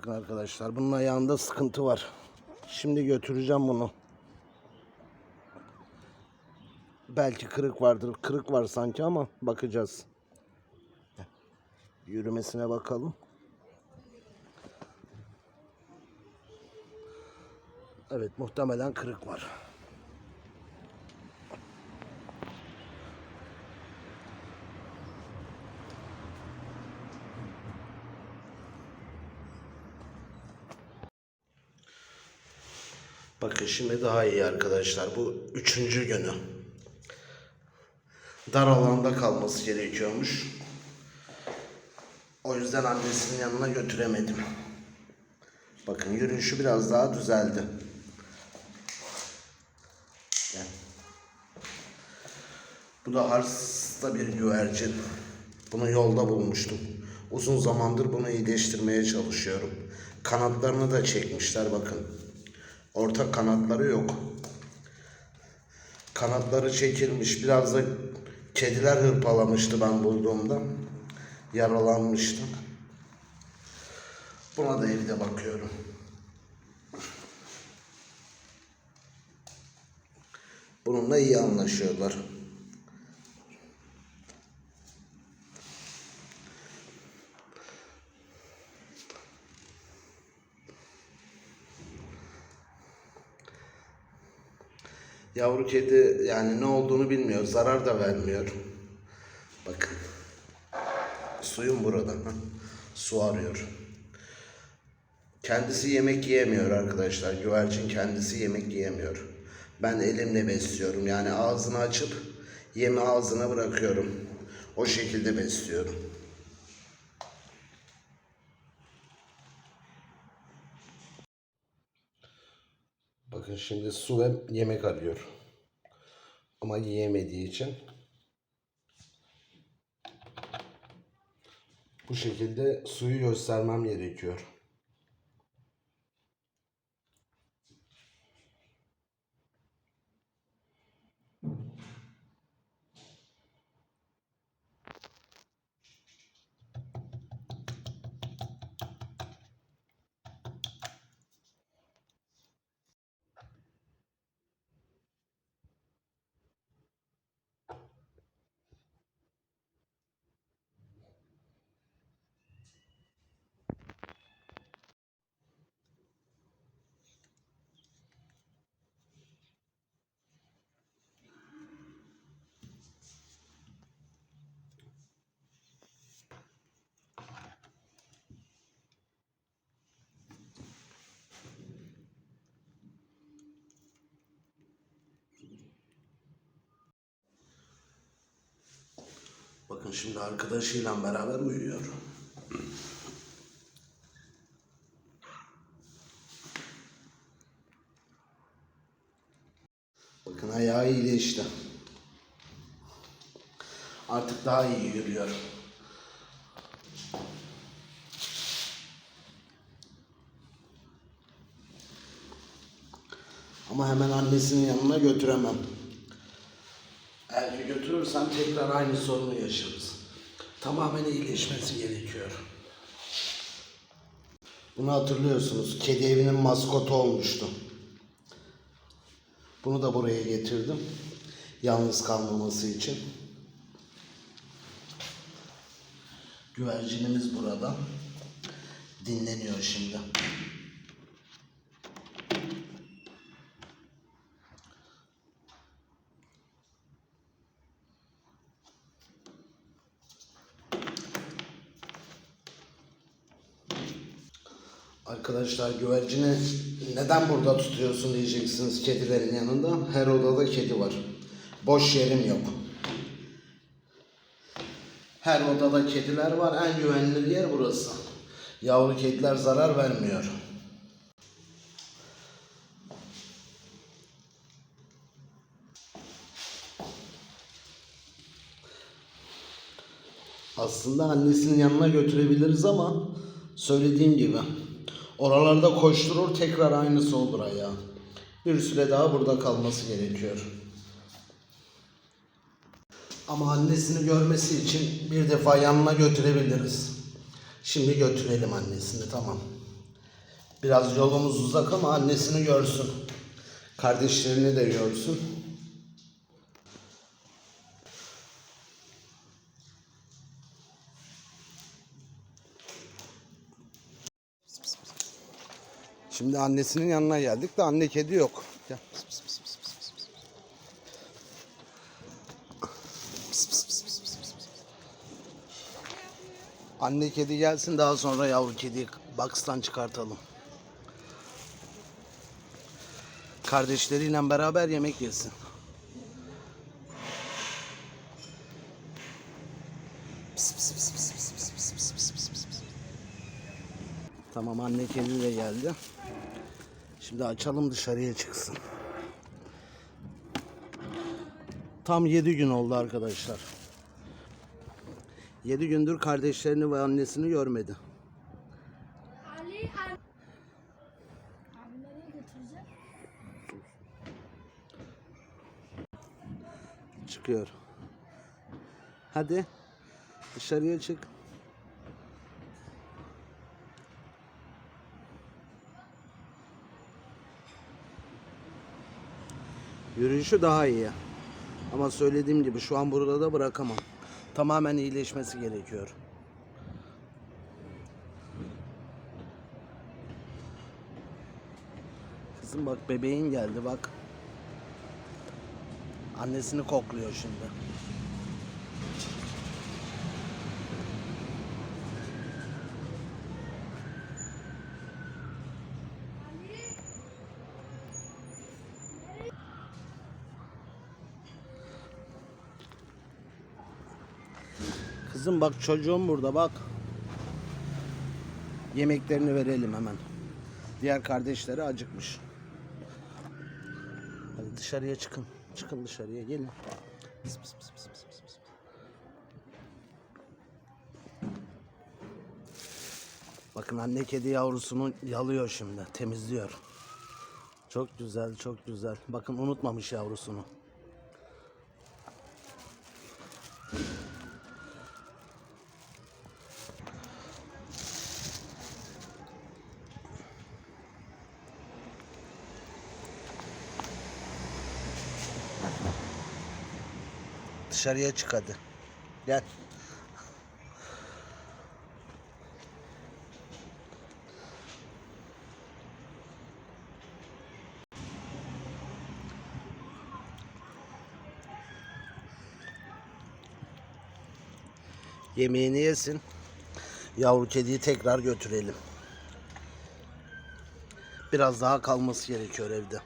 Bakın arkadaşlar bunun ayağında sıkıntı var. Şimdi götüreceğim bunu. Belki kırık vardır. Kırık var sanki ama bakacağız. Yürümesine bakalım. Evet muhtemelen kırık var. Bakın şimdi daha iyi arkadaşlar. Bu üçüncü günü. Dar alanda kalması gerekiyormuş. O yüzden annesinin yanına götüremedim. Bakın yürüyüşü biraz daha düzeldi. Bu da hasta bir güvercin. Bunu yolda bulmuştum. Uzun zamandır bunu iyileştirmeye çalışıyorum. Kanatlarını da çekmişler bakın. Orta kanatları yok. Kanatları çekilmiş. Biraz da kediler hırpalamıştı ben bulduğumda. Yaralanmıştı. Buna da evde bakıyorum. Bununla iyi anlaşıyorlar. Yavru kedi yani ne olduğunu bilmiyor. Zarar da vermiyor. Bakın. Suyum burada. Su arıyor. Kendisi yemek yiyemiyor arkadaşlar. Güvercin kendisi yemek yiyemiyor. Ben elimle besliyorum. Yani ağzını açıp yemi ağzına bırakıyorum. O şekilde besliyorum. Bakın şimdi su ve yemek arıyor. Ama yiyemediği için bu şekilde suyu göstermem gerekiyor. Şimdi arkadaşıyla beraber uyuyor. Bakın ayağı iyileşti. Artık daha iyi yürüyor. Ama hemen annesinin yanına götüremem. Götürürsem tekrar aynı sorunu yaşarız. Tamamen iyileşmesi gerekiyor. Bunu hatırlıyorsunuz. Kedi evinin maskotu olmuştu. Bunu da buraya getirdim. Yalnız kalmaması için. Güvercinimiz burada. Dinleniyor şimdi. Arkadaşlar güvercini neden burada tutuyorsun diyeceksiniz kedilerin yanında. Her odada kedi var. Boş yerim yok. Her odada kediler var. En güvenli yer burası. Yavru kediler zarar vermiyor. Aslında annesinin yanına götürebiliriz ama söylediğim gibi oralarda koşturur tekrar aynısı olur ayağı. Bir süre daha burada kalması gerekiyor. Ama annesini görmesi için bir defa yanına götürebiliriz. Şimdi götürelim annesini tamam. Biraz yolumuz uzak ama annesini görsün. Kardeşlerini de görsün. Şimdi annesinin yanına geldik de anne kedi yok. Gel. Pıs pıs pıs pıs pıs pıs pıs. Pıs pıs pıs pıs pıs. Anne kedi gelsin daha sonra yavru kediyi box'tan çıkartalım. Kardeşleriyle beraber yemek yesin. Tamam anne kedi de geldi. Şimdi açalım dışarıya çıksın. Tam 7 gün oldu arkadaşlar. 7 gündür kardeşlerini ve annesini görmedi. Ali? Çıkıyor. Hadi dışarıya çık. Yürüyüşü daha iyi. Ama söylediğim gibi şu an burada da bırakamam. Tamamen iyileşmesi gerekiyor. Kızım bak bebeğin geldi bak. Annesini kokluyor şimdi. Kızım bak çocuğum burada bak. Yemeklerini verelim hemen. Diğer kardeşleri acıkmış. Hadi dışarıya çıkın. Çıkın dışarıya gelin. Pıs pıs pıs pıs pıs pıs. Bakın anne kedi yavrusunu yalıyor şimdi. Temizliyor. Çok güzel, çok güzel. Bakın unutmamış yavrusunu. Dışarıya çık hadi. Gel. Yemeğini yesin. Yavru kediyi tekrar götürelim. Biraz daha kalması gerekiyor evde.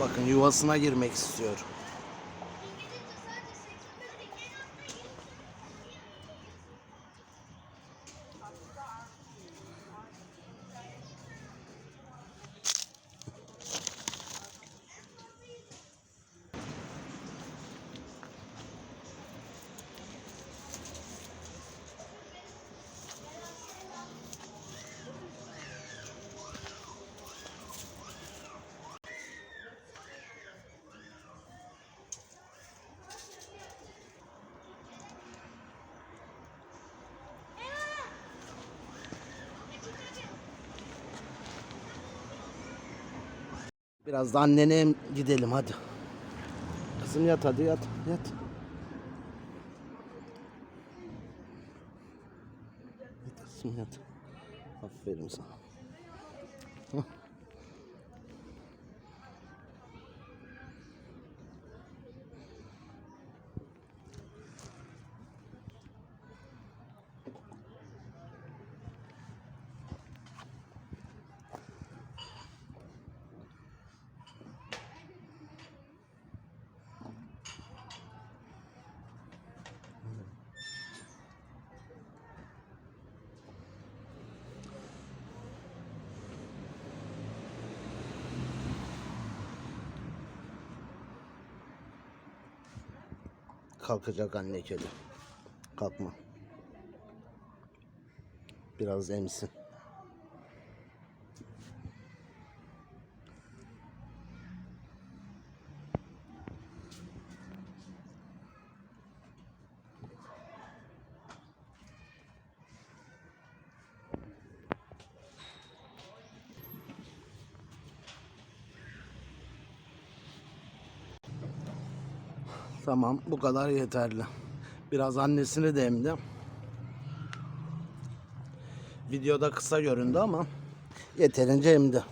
Bakın yuvasına girmek istiyor. Biraz da annene gidelim hadi. Kızım yat hadi yat yat. Yat kızım yat. Aferin sana. Hah. Kalkacak anne kedi. Kalkma. Biraz emsin. Tamam bu kadar yeterli. Biraz annesini de emdi. Videoda kısa göründü ama yeterince emdi.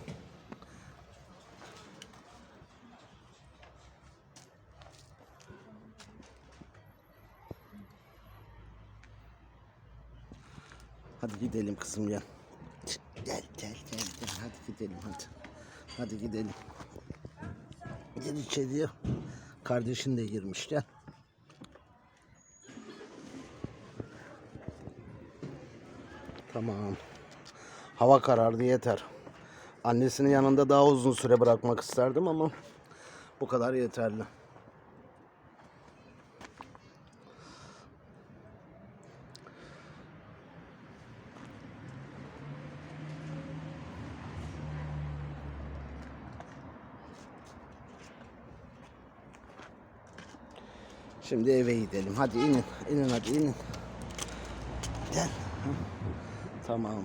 Hadi gidelim kızım gel. Gel gel gel gel hadi gidelim hadi. Hadi gidelim. Gel içeriye. Kardeşin de girmiş gel. Tamam. Hava karardı yeter. Annesinin yanında daha uzun süre bırakmak isterdim ama bu kadar yeterli. Şimdi eve gidelim. Hadi inin. inin hadi inin. Gel. Tamam.